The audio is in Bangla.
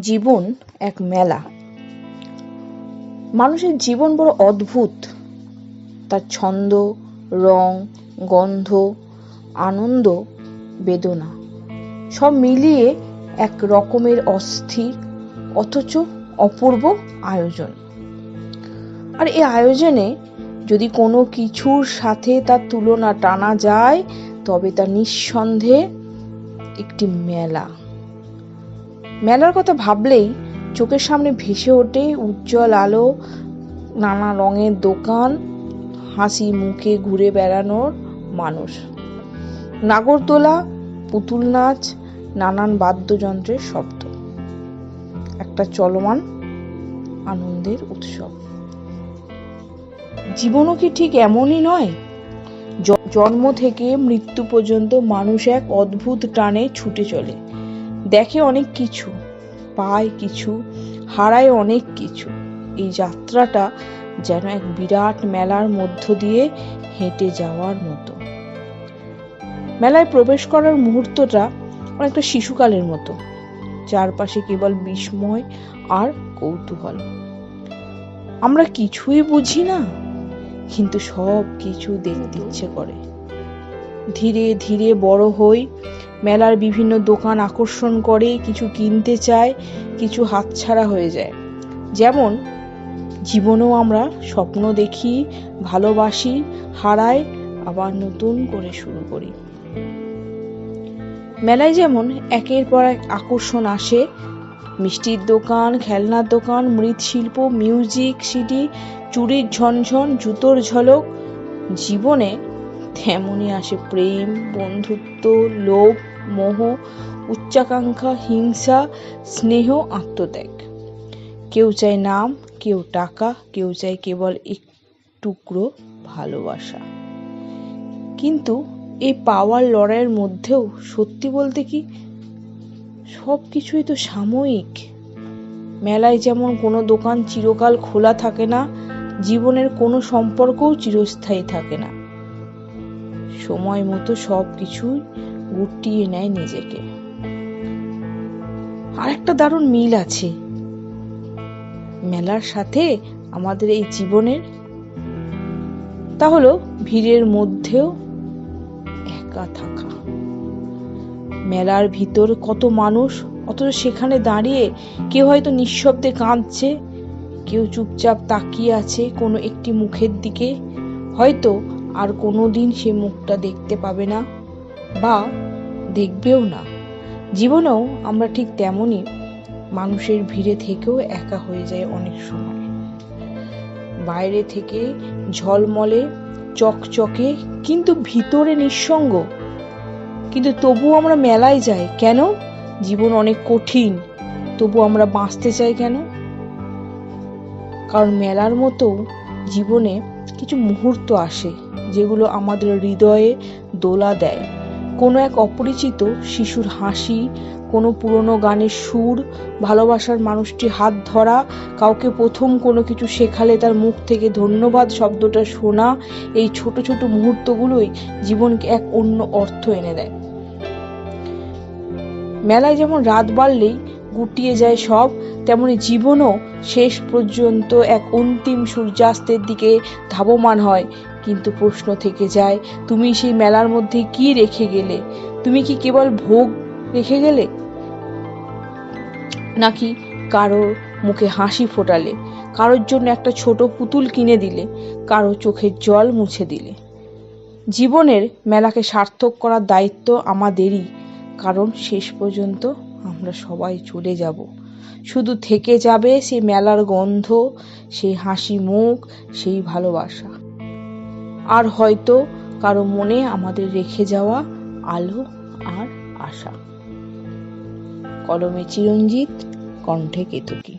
জীবন এক মেলা। মানুষের জীবন বড় অদ্ভুত। তার ছন্দ, রং, গন্ধ, আনন্দ, বেদনা সব মিলিয়ে এক রকমের অস্থির, অথচ অপূর্ব আয়োজন। আর এই আয়োজনে যদি কোনো কিছুর সাথে তার তুলনা টানা যায়, তবে তা নিঃসন্দেহে একটি মেলা। মেলার কথা ভাবলেই চোখের সামনে ভেসে ওঠে উজ্জ্বল আলো, নানা রঙের দোকান, হাসি মুখে ঘুরে বেড়ানোর মানুষ। নাগরদোলা, পুতুল নাচ, নানান বাদ্যযন্ত্রের শব্দ। একটা চলমান আনন্দের উৎসব। জীবনও কি ঠিক এমনই নয়? জন্ম থেকে মৃত্যু পর্যন্ত মানুষ এক অদ্ভুত টানে ছুটে চলে। দেখে অনেক কিছু, পায় কিছু, হারায় অনেক কিছু। এই যাত্রাটা যেন এক বিরাট মেলার মধ্য দিয়ে হেঁটে যাওয়ার মতো। মেলায় প্রবেশ করার মুহূর্তটা অনেকটা শিশুকালের মতো। চারপাশে কেবল বিস্ময় আর কৌতূহল। আমরা কিছুই বুঝি না, কিন্তু সব কিছু দেখতে ইচ্ছে করে। ধীরে ধীরে বড় হই। মেলার বিভিন্ন দোকান আকর্ষণ করে, কিছু কিনতে চায়, কিছু হাতছাড়া হয়ে যায়। যেমন, জীবনেও আমরা স্বপ্ন দেখি, ভালোবাসি, হারাই, আবার নতুন করে শুরু করি। মেলায় যেমন একের পর এক আকর্ষণ আসে। মিষ্টির দোকান, খেলনার দোকান, মৃৎশিল্প, মিউজিক, সিডি, চুরির ঝনঝন, জুতোর ঝলক। জীবনে তেমনই আসে প্রেম, বন্ধুত্ব, লোভ, মোহ, উচ্চাকাঙ্ক্ষা, হিংসা, স্নেহ, আত্মত্যাগ। কেউ চায় নাম, কেউ টাকা, কেউ চায় কেবল এক টুকরো ভালোবাসা। কিন্তু এই পাওয়ার লড়াইয়ের মধ্যেও সত্যি বলতে কি সব কিছুই তো সাময়িক। মেলায় যেমন কোনো দোকান চিরকাল খোলা থাকে না, জীবনের কোনো সম্পর্কও চিরস্থায়ী থাকে না। সময় মতো সব কিছুই গুটিয়ে নেয় নিজেকে। আর একটা দারুণ মিল আছে। মেলার সাথে আমাদের এই জীবনের, তা হলো ভিড়ের মধ্যেও একা থাকা। মেলার ভিতর কত মানুষ, অথচ সেখানে দাঁড়িয়ে কেউ হয়তো নিঃশব্দে কাঁদছে, কেউ চুপচাপ তাকিয়ে আছে কোনো একটি মুখের দিকে। হয়তো আর কোনো দিন সে মুখটা দেখতে পাবে না বা দেখবেও না। জীবনেও আমরা ঠিক তেমনই মানুষের ভিড়ে থেকেও একা হয়ে যায় অনেক সময়। বাইরে থেকে ঝলমলে, চকচকে, কিন্তু ভিতরে নিঃসঙ্গ। কিন্তু তবুও আমরা মেলায় যাই। কেন? জীবন অনেক কঠিন। তবু আমরা বাঁচতে চাই কেন? কারণ মেলার মতো জীবনে কিছু মুহূর্ত আসে যেগুলো আমাদের হৃদয়ে দোলা দেয়। কোনো এক অপরিচিত শিশুর হাসি, কোনো পুরনো গানের সুর, ভালোবাসার মানুষটি হাত ধরা, কাউকে প্রথম কোনো কিছু শেখালে তার মুখ থেকে ধন্যবাদ শব্দটা শোনা, এই ছোট ছোট মুহূর্তগুলোই জীবনকে এক অন্য অর্থ এনে দেয়। মেলায় যেমন রাত বাড়লেই গুটিয়ে যায় সব তেমনি জীবনও শেষ পর্যন্ত এক অন্তিম সূর্যাস্তের দিকে ধাবমান হয়। কিন্তু প্রশ্ন থেকে যায়, তুমি সেই মেলার মধ্যে কি রেখে গেলে? তুমি কি কেবল ভোগ রেখে গেলে? নাকি কারোর মুখে হাসি ফোটালে? কারোর জন্য একটা ছোট পুতুল কিনে দিলে? কারও চোখের জল মুছে দিলে? জীবনের মেলাকে সার্থক করার দায়িত্ব আমাদেরই। কারণ শেষ পর্যন্ত আমরা সবাই চলে যাব। শুধু থেকে যাবে সেই মেলার গন্ধ, সেই হাসি মুখ, সেই ভালোবাসা। আর হয়তো কারও মনে আমাদের রেখে যাওয়া আলো আর আশা। কলমে চিরঞ্জিত, কণ্ঠে কেতকী।